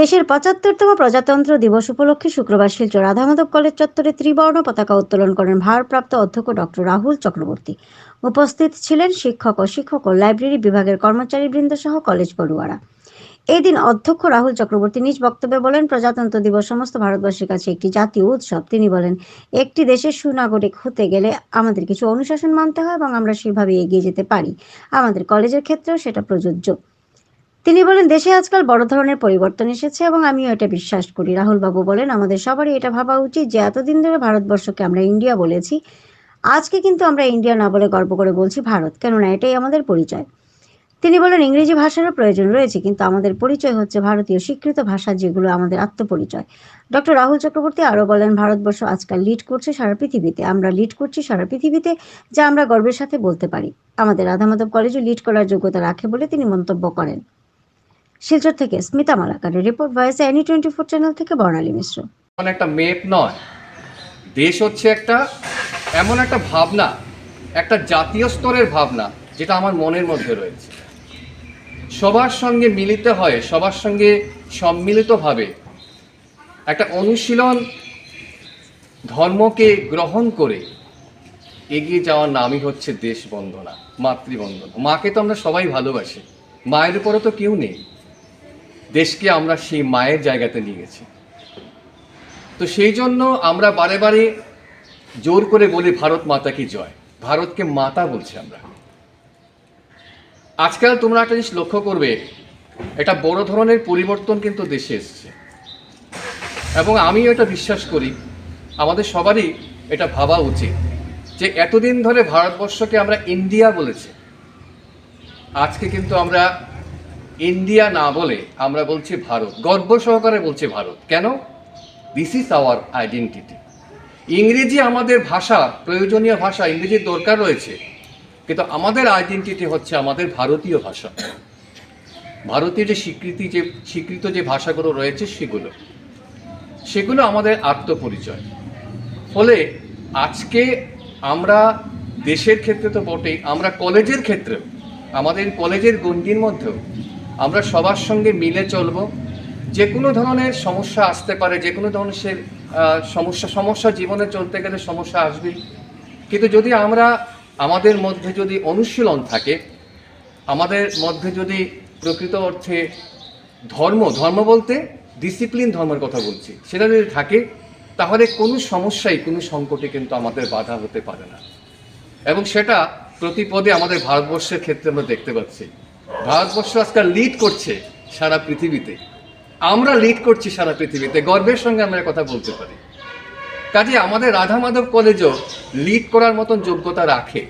দেশের পঁচাত্তরতম প্রজাতন্ত্র দিবস উপলক্ষে শুক্রবার শিলচর রাধামাধব কলেজ চত্বরে ত্রিবর্ণ পতাকা উত্তোলন করেন ভারপ্রাপ্ত অধ্যক্ষ ডক্টর রাহুল চক্রবর্তী। উপস্থিত ছিলেন শিক্ষক ও শিক্ষক ও লাইব্রেরি বিভাগের কর্মচারীবৃন্দ সহ কলেজ পড়ুয়ারা। এই দিন অধ্যক্ষ রাহুল চক্রবর্তী নিজ বক্তব্যে বলেন, প্রজাতন্ত্র দিবস সমস্ত ভারতবর্ষের কাছে একটি জাতীয় উৎসব। তিনি বলেন, একটি দেশের সুনাগরিক হতে গেলে আমাদের কিছু অনুশাসন মানতে হয় এবং আমরা সেভাবে এগিয়ে যেতে পারি। আমাদের কলেজের ক্ষেত্রেও সেটা প্রযোজ্য। তিনি বলেন, দেশে আজকাল বড় ধরনের পরিবর্তন এসেছে এবং আমিও এটা বিশ্বাস করি। রাহুল বাবু বলেন, আমাদের সবারই এটা ভাবা উচিত যে এতদিন ধরে ভারতবর্ষকে আমরা ইন্ডিয়া বলেছি, আজকে কিন্তু আমরা ইন্ডিয়া না বলে গর্ব করে বলছি ভারত, কেননা এটাই আমাদের পরিচয়। তিনি বলেন, ইংরেজি ভাষারও প্রয়োজন রয়েছে, কিন্তু আমাদের পরিচয় হচ্ছে ভারতীয় স্বীকৃত ভাষা, যেগুলো আমাদের আত্মপরিচয়। ডক্টর রাহুল চক্রবর্তী আরও বলেন, ভারতবর্ষ আজকাল লিড করছে সারা পৃথিবীতে। আমরা লিড করছি সারা পৃথিবীতে, যা আমরা গর্বের সাথে বলতে পারি। আমাদের রাধামাধব কলেজও লিড করার যোগ্যতা রাখে বলে তিনি মন্তব্য করেন। শিলচর থেকে Smita মালাকারের report voice any twenty four channel থেকে বর্ণালী মিশ্র। এমন একটা মেপ নয়। দেশ হচ্ছে একটা, এমন একটা ভাবনা, একটা জাতীয় স্তরের ভাবনা, যেটা আমার মনের মধ্যে রয়েছে। সবার সঙ্গে মিলিত হয়, সবার সঙ্গে সম্মিলিতভাবে একটা অনুশীলন ধর্মকে গ্রহণ করে এগিয়ে যাওয়ার নামই হচ্ছে দেশ বন্দনা মাতৃবন্দনা। মাকে তো আমরা সবাই ভালোবাসি, মায়ের উপরে তো কেউ নেই। দেশকে আমরা সেই মায়ের জায়গাতে নিয়ে গেছি। তো সেই জন্য আমরা বারে বারে জোর করে বলি, ভারত মাতা কি জয়? ভারতকে মাতা বলছি আমরা। আজকাল তোমরা একটা জিনিস লক্ষ্য করবে এটা বড় ধরনের পরিবর্তন কিন্তু দেশে এসছে। এবং আমিও এটা বিশ্বাস করি, আমাদের সবারই এটা ভাবা উচিত যে এতদিন ধরে ভারতবর্ষকে আমরা ইন্ডিয়া বলেছি। আজকে কিন্তু আমরা ইন্ডিয়া না বলে আমরা বলছি ভারত। গর্ব সহকারে বলছি ভারত। কেন? দিস ইজ আওয়ার আইডেন্টিটি ইংরেজি আমাদের ভাষা, প্রয়োজনীয় ভাষা, ইংরেজির দরকার রয়েছে। কিন্তু আমাদের আইডেন্টিটি হচ্ছে আমাদের ভারতীয় ভাষা। ভারতীয় যে স্বীকৃতি, যে স্বীকৃত যে ভাষাগুলো রয়েছে সেগুলো। সেগুলো আমাদের আত্মপরিচয়। ফলে আজকে আমরা দেশের ক্ষেত্রে তো বটেই, আমরা কলেজের ক্ষেত্রেও, আমাদের কলেজের গণ্ডির মধ্যেও আমরা সবার সঙ্গে মিলে চলব। যে কোনো ধরনের সমস্যা আসতে পারে যে কোনো ধরনের সে, সমস্যা সমস্যা জীবনে চলতে গেলে সমস্যা আসবেই। কিন্তু যদি আমরা আমাদের মধ্যে যদি অনুশীলন থাকে আমাদের মধ্যে যদি প্রকৃত অর্থে ধর্ম ধর্ম বলতে ডিসিপ্লিন ধর্মের কথা বলছি সেটা যদি থাকে তাহলে কোনো সমস্যাই কোনো সংকটে কিন্তু আমাদের বাধা হতে পারে না। এবং সেটা প্রতিপদে আমাদের ভারতবর্ষের ক্ষেত্রে আমরা দেখতে পাচ্ছি। ভারতবর্ষ আজকাল লিড করছে সারা পৃথিবীতে। আমরা লিড করছি সারা পৃথিবীতে। গর্বের সঙ্গে আমরা কথা বলতে পারি। কাজে আমাদের রাধা মাধব কলেজও লিড করার মতন যোগ্যতা রাখে।